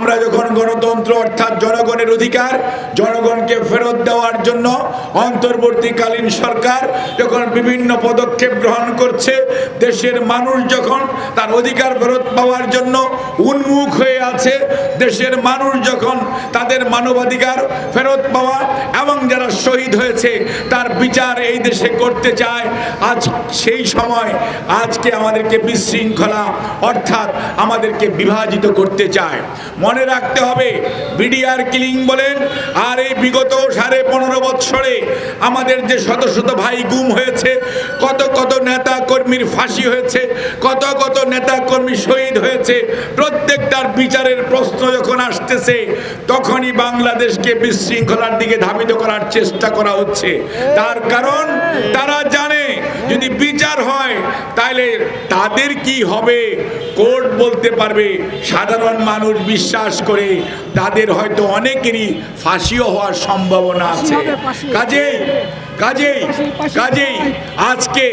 আমরা যখন গণতন্ত্র অর্থাৎ জনগণের অধিকার, জনগণকে ফেরত দেওয়ার জন্য অন্তর্বর্তীকালীন সরকার যখন বিভিন্ন পদক্ষেপ গ্রহণ করছে, দেশের মানুষ যখন তার অধিকার ফেরত পাওয়ার জন্য উন্মুখ হয়ে আছে, দেশের মানুষ যখন তাদের মানবাধিকার ফেরত পাওয়া এবং যারা শহীদ হয়েছে, তার বিচার এই দেশে করতে চায়, আজ সেই সময় আজকে আমাদেরকে বিশৃঙ্খলা অর্থাৎ আমাদেরকে বিভাজিত করতে চায়। মনে রাখতে হবে, বিডিআর কিলিং বলেন, আর এই বিগত সাড়ে পনেরো বৎসরে আমাদের যে শত শত ভাই গুম হয়েছে, কত কত নেতা কর্মীর ফাঁসি হয়েছে, কত কত নেতা কর্মী শহীদ হয়েছে, প্রত্যেকটার বিচারের প্রশ্ন যখন আসতেছে, তখনই বাংলাদেশকে বিশৃঙ্খলার দিকে ধাবিত করার চেষ্টা করা হচ্ছে। তার কারণ, তারা জানে যদি বিচার হয় তাহলে তাদের কি হবে? কোর্ট বলতে পারবে সাধারণ মানুষ বিশ্বাস করে তাদের হয়তো অনেকেরই ফাঁসিও হওয়ার সম্ভাবনা আছে। কাজেই কাজেই কাজেই আজকে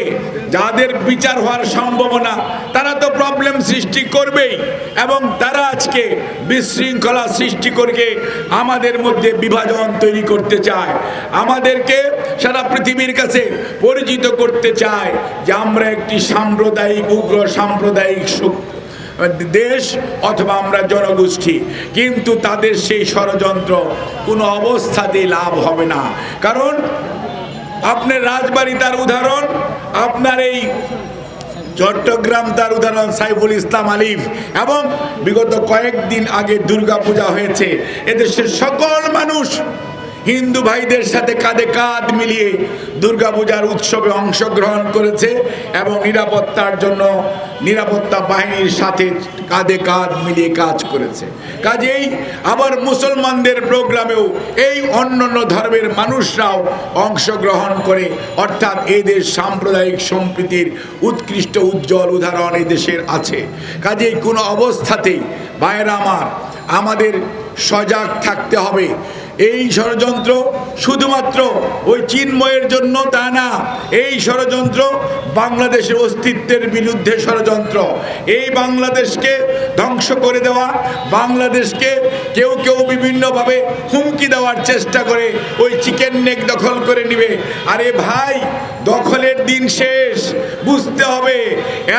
যাদের বিচার হওয়ার সম্ভাবনা তারা তো প্রবলেম সৃষ্টি করবেই এবং তারা আজকে বিশৃঙ্খলা সৃষ্টি করে আমাদের মধ্যে বিভাজন তৈরি করতে চায়। আমাদেরকে সারা পৃথিবীর কাছে পরিচিত করতে চায় যে আমরা একটি সাম্প্রদায়িক, উগ্র সাম্প্রদায়িক শক্তি, দেশ অথবা আমরা জনগোষ্ঠী। কিন্তু তাদের সেই ষড়যন্ত্র কোনো অবস্থাতেই লাভ হবে না। কারণ আপনার রাজবাড়ি তার উদাহরণ, আপনার এই চট্টগ্রাম তার উদাহরণ সাইফুল ইসলাম আলিফ। এবং বিগত কয়েকদিন আগে দুর্গা পূজা হয়েছে। এদেশের সকল মানুষ হিন্দু ভাইদের সাথে কাঁধে কাঁধ মিলিয়ে দুর্গাপূজার উৎসবে অংশগ্রহণ করেছে এবং নিরাপত্তার জন্য নিরাপত্তা বাহিনীর সাথে কাঁধে কাঁধ মিলিয়ে কাজ করেছে। কাজেই আবার মুসলমানদের প্রোগ্রামেও এই অন্যান্য ধর্মের মানুষরাও অংশগ্রহণ করে, অর্থাৎ এই দেশ সাম্প্রদায়িক সম্প্রীতির উৎকৃষ্ট উজ্জ্বল উদাহরণ দেশের আছে। কাজেই কোনো অবস্থাতেই, ভাইয়েরা আমার, আমাদের সজাগ থাকতে হবে। এই ষড়যন্ত্র শুধুমাত্র ওই চিন্ময়ের জন্য তা না, এই ষড়যন্ত্র বাংলাদেশের অস্তিত্বের বিরুদ্ধে ষড়যন্ত্র। এই বাংলাদেশকে ধ্বংস করে দেওয়া, বাংলাদেশকে কেউ কেউ বিভিন্নভাবে হুমকি দেওয়ার চেষ্টা করে ওই চিকেন নেক দখল করে নিবে। আরে ভাই, দখলের দিন শেষ, বুঝতে হবে,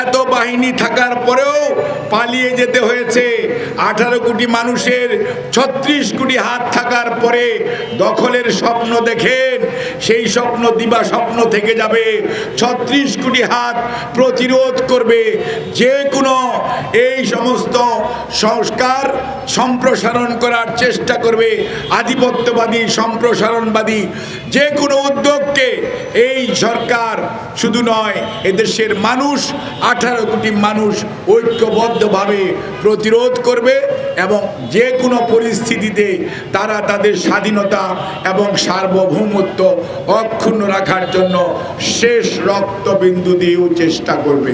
এত বাহিনী থাকার পরেও পালিয়ে যেতে হয়েছে। আঠারো কোটি মানুষের ছত্রিশ কোটি হাত থাকার পরে দখলের স্বপ্ন দেখেন, সেই স্বপ্ন দিবা স্বপ্ন থেকে যাবে। ছত্রিশ কোটি হাত প্রতিরোধ করবে যে কোনো। এই সমস্ত সংস্কার সম্প্রসারণ করার চেষ্টা করবে আধিপত্যবাদী, সম্প্রসারণবাদী। যে কোনো উদ্যোগকে এই সরকার শুধু নয়, এদেশের মানুষ, আঠারো কোটি মানুষ ঐক্যবদ্ধভাবে প্রতিরোধ করবে এবং যে কোনো পরিস্থিতিতে তারা তাদের স্বাধীনতা এবং সার্বভৌমত্ব অক্ষুণ্ণ রাখার জন্য শেষ রক্তবিন্দু দিয়েও চেষ্টা করবে।